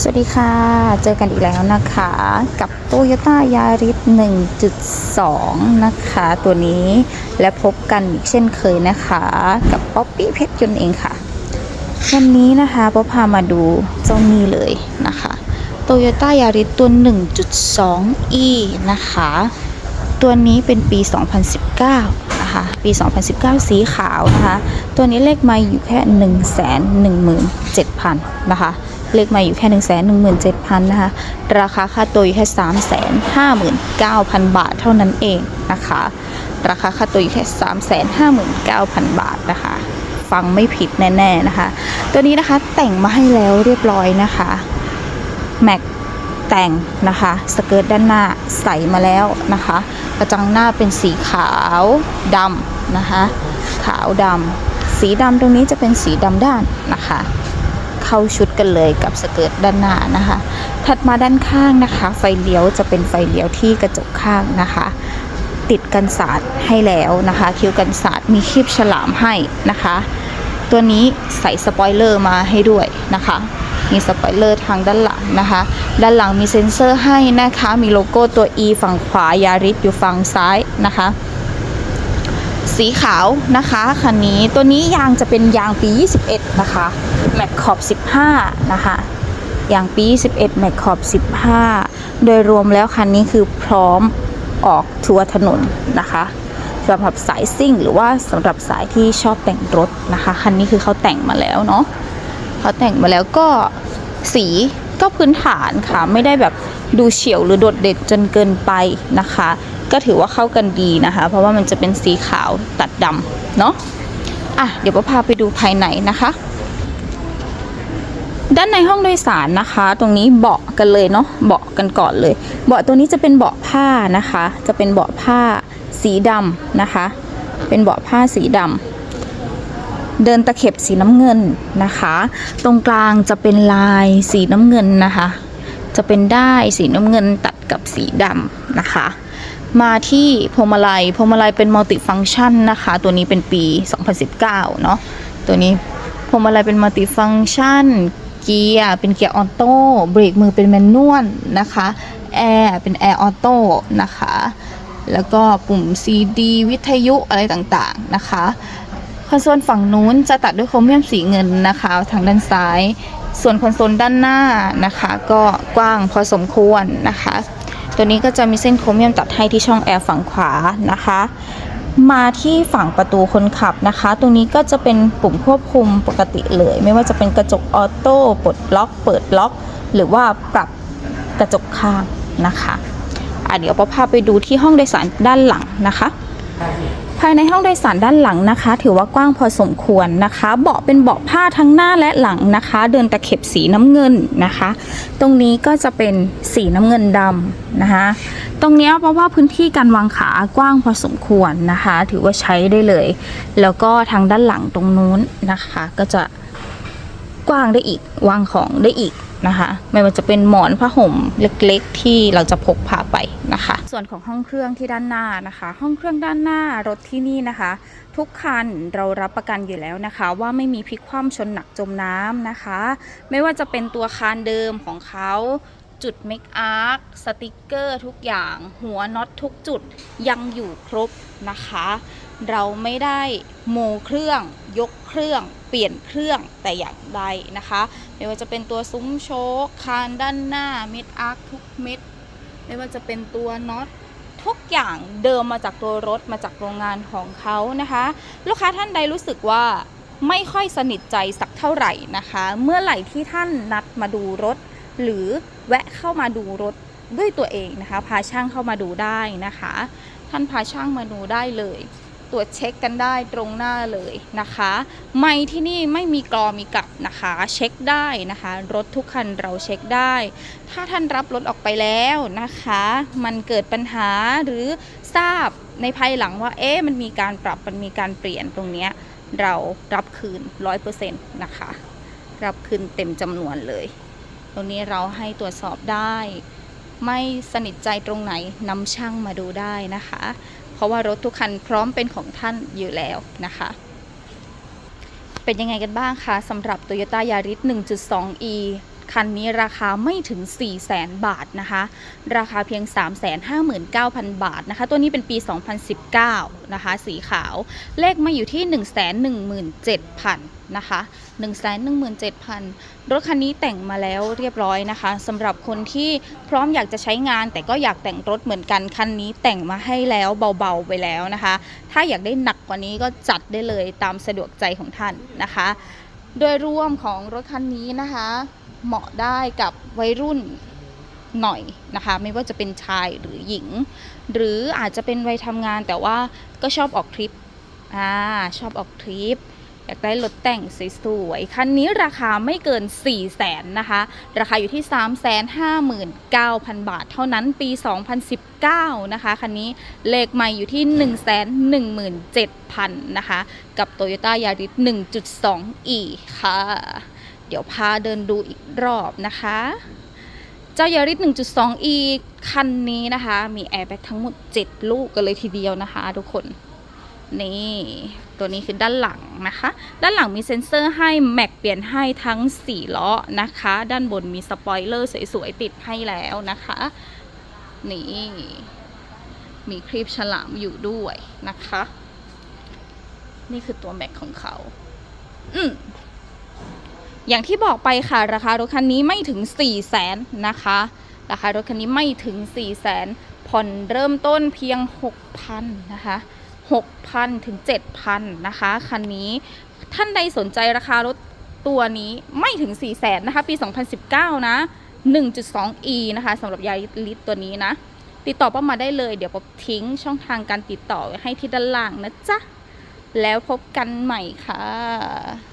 สวัสดีค่ะ เจอกันอีกแล้วนะคะ กับ Toyota Yaris 1.2 นะคะ ตัวนี้และพบกันอีกเช่นเคยนะคะ กับป๊อปปี้เพชรยนเองค่ะ วันนี้นะคะป๊อปพามาดูเจ้านี้เลยนะคะ Toyota Yaris ตัว 1.2e นะคะ ตัวนี้เป็นปี 2019นะคะปี 2019 สีขาวนะคะ ตัวนี้เลขไม่อยู่แค่ 117,000 นะคะ เลขไม่อยู่แค่ 117,000 นะคะ ราคาค่าตัวอยู่แค่ 359,000 บาทเท่านั้นเองนะคะ ราคาค่าตัวอยู่แค่ 359,000 บาทนะคะ ฟังไม่ผิดแน่ ๆนะคะ ตัวนี้นะคะแต่งมาให้แล้วเรียบร้อยนะคะแม็กแต่งนะคะสเกิร์ตด้านหน้าใส่มาแล้วนะคะ กระจังหน้าเป็นสีขาวดำนะคะ ขาวดำสีดำตรงนี้จะเป็นสีดำด้านนะคะ เข้าชุดกันเลยกับสเกิร์ตด้านหน้านะคะ ถัดมาด้านข้างนะคะ ไฟเลี้ยวจะเป็นไฟเลี้ยวที่กระจกข้างนะคะ ติดกันสาดให้แล้วนะคะ คิ้วกันสาดมีคลิปฉลามให้นะคะ ตัวนี้ใส่สปอยเลอร์มาให้ด้วยนะคะมีสปอยเลอร์ทางด้านหลังนะคะ ด้านหลังมีเซ็นเซอร์ให้นะคะ มีโลโก้ตัว E ฝั่งขวายาริสอยู่ฝั่งซ้ายนะคะ สีขาวนะคะคันนี้ตัวนี้ยางจะเป็นยางปี 21 นะคะแม็กขอบ 15 นะคะยางปี 21แม็กขอบ 15 โดยรวมแล้วคันนี้คือพร้อมออกทัวร์ถนนนะคะสำหรับสายซิ่งหรือว่าสำหรับสายที่ชอบแต่งรถนะคะคันนี้คือเขาแต่งมาแล้วเนาะเขาแต่งมาแล้วก็สีก็พื้นฐานค่ะ ไม่ได้แบบดูเฉียวหรือโดดเด่นจนเกินไปนะคะ ก็ถือว่าเข้ากันดีนะคะ เพราะว่ามันจะเป็นสีขาวตัดดำเนาะอะเดี๋ยวป้าพาไปดูภายในนะคะ ด้านในห้องโดยสารนะคะ ตรงนี้เบาะกันเลยเนาะเบาะกันก่อนเลย เบาะตัวนี้จะเป็นเบาะผ้านะคะ จะเป็นเบาะผ้าสีดำนะคะ เป็นเบาะผ้าสีดำเดินตะเข็บสีน้ำเงินนะคะ ตรงกลางจะเป็นลายสีน้ำเงินนะคะ จะเป็นได้สีน้ำเงินตัดกับสีดำนะคะ มาที่พวงมาลัยพวงมาลัยเป็นมัลติฟังชันนะคะ ตัวนี้เป็นปี 2019 เนาะตัวนี้พวงมาลัยเป็นมัลติฟังชันเกียร์เป็นเกียร์ออโต้เบรกมือเป็นแมนนวลนะคะแอร์เป็นแอร์ออโต้นะคะ แล้วก็ปุ่ม CD วิทยุอะไรต่างๆนะคะคอนโซลฝั่งนู้นจะตัดด้วยโครเมียมสีเงินนะคะ ทางด้านซ้าย ส่วนคอนโซลด้านหน้านะคะ ก็กว้างพอสมควรนะคะ ตัวนี้ก็จะมีเส้นโครเมียมตัดให้ที่ช่องแอร์ฝั่งขวานะคะ มาที่ฝั่งประตูคนขับนะคะ ตรงนี้ก็จะเป็นปุ่มควบคุมปกติเลย ไม่ว่าจะเป็นกระจกออโต้ปลดล็อก เปิดล็อก หรือว่าปรับกระจกข้างนะคะอะเดี๋ยวป้าพาไปดูที่ห้องโดยสารด้านหลังนะคะ ภายในห้องโดยสารด้านหลังนะคะ ถือว่ากว้างพอสมควรนะคะ เบาะเป็นเบาะผ้าทั้งหน้าและหลังนะคะ เดินตะเข็บสีน้ำเงินนะคะ ตรงนี้ก็จะเป็นสีน้ำเงินดำนะคะ ตรงนี้เพราะว่าพื้นที่การวางขากว้างพอสมควรนะคะ ถือว่าใช้ได้เลย แล้วก็ทางด้านหลังตรงนู้นนะคะ ก็จะ ว้างได้อีกวางของได้อีกนะคะ ไม่ว่าจะเป็นหมอนผ้าห่มเล็กๆ ที่เราจะพกพาไปนะคะ ส่วนของห้องเครื่องที่ด้านหน้านะคะ ห้องเครื่องด้านหน้ารถที่นี่นะคะ ทุกคันเรารับประกันอยู่แล้วนะคะ ว่าไม่มีพลิกคว่ำชนหนักจมน้ำนะคะ ไม่ว่าจะเป็นตัวคานเดิมของเขาจุดเมคอาร์คสติกเกอร์ทุกอย่าง หัวน็อตทุกจุดยังอยู่ครบนะคะ เราไม่ได้โมเครื่องยกเครื่องเปลี่ยนเครื่องแต่อย่างใดนะคะ ไม่ว่าจะเป็นตัวซุ้มโชคคานด้านหน้าเม็ดอาร์คทุกเม็ดไม่ว่าจะเป็นตัวน็อตทุกอย่างเดิมมาจากตัวรถมาจากโรงงานของเขานะคะ ลูกค้าท่านใดรู้สึกว่าไม่ค่อยสนิทใจสักเท่าไหร่นะคะ เมื่อไหร่ที่ท่านนัดมาดูรถ หรือแวะเข้ามาดูรถด้วยตัวเองนะคะ พาช่างเข้ามาดูได้นะคะ ท่านพาช่างมาดูได้เลย ตรวจเช็คกันได้ตรงหน้าเลยนะคะ ไม่ที่นี่ไม่มีกรอมีกลับนะคะ เช็คได้นะคะ รถทุกคันเราเช็คได้ ถ้าท่านรับรถออกไปแล้วนะคะ มันเกิดปัญหาหรือทราบในภายหลังว่าเอ๊ะมันมีการปรับมันมีการเปลี่ยนตรงเนี้ยเรารับคืน 100%นะคะ รับคืนเต็มจำนวนเลย ตรงนี้เราให้ตรวจสอบได้ ไม่สนิทใจตรงไหนนำช่างมาดูได้นะคะ ราะว่ารถทุกคันพร้อมเป็นของท่านอยู่แล้วนะคะ เป็นยังไงกันบ้างคะสำหรับ Toyota Yaris 1.2e คันนี้ราคาไม่ถึง 4 0 0แสนบาทนะคะ ราคาเพียง 359,000 บาทนะคะ ตัวนี้เป็นปี 2019 นะคะ สีขาว เลขมาอยู่ที่ 117,000 นะคะ117,000 รถคันนี้แต่งมาแล้วเรียบร้อยนะคะสำหรับคนที่พร้อมอยากจะใช้งาน แต่ก็อยากแต่งรถเหมือนกันคันนี้แต่งมาให้แล้วเบาๆไปแล้วนะคะ ถ้าอยากได้หนักกว่านี้ก็จัดได้เลยตามสะดวกใจของท่านนะคะ โดยรวมของรถคันนี้นะคะ เหมาะได้กับวัยรุ่นหน่อยนะคะไม่ว่าจะเป็นชายหรือหญิง หรืออาจจะเป็นวัยทำงานแต่ว่าก็ชอบออกทริปอ่าชอบออกทริปอยากได้รถแต่งสวยๆคันนี้ราคาไม่เกิน 4 0 0แสนนะคะ ราคาอยู่ที่ 359,000 บาท เท่านั้นปี 2019 นะคะ คันนี้เลขใหม่อยู่ที่ 117,000 นะคะ กับ Toyota Yaris 1.2e ค่ะ เดี๋ยวพาเดินดูอีกรอบนะคะ เจ้ายาริส 1.2e คันนี้นะคะ มีแอร์แบ็กทั้งหมด 7 ลูกกันเลยทีเดียวนะคะ ทุกคน นี่ ตัวนี้คือด้านหลังนะคะ ด้านหลังมีเซ็นเซอร์ให้ แม็กเปลี่ยนให้ทั้ง 4 ล้อนะคะ ด้านบนมีสปอยเลอร์สวยๆ ติดให้แล้วนะคะ นี่ มีครีบฉลามอยู่ด้วยนะคะ นี่คือตัวแม็กของเขา อืม อย่างที่บอกไปค่ะราคารถคันนี้ไม่ถึง 4 0 0แสนนะคะ ราคารถคันนี้ไม่ถึง 4 0 0แสนผ่อนเริ่มต้นเพียง 6,000นะคะ6,000ถึง7,000นะคะคันนี้ท่านใดสนใจราคารถตัวนี้ไม่ถึง 4 0 0แสนนะคะ ปี 2019 นะ 1.2e นะคะสำหรับยาริสตัวนี้นะ ติดต่อป้ามาได้เลย เดี๋ยวป๊บทิ้งช่องทางการติดต่อไว้ให้ที่ด้านล่างนะจ๊ะ แล้วพบกันใหม่ค่ะ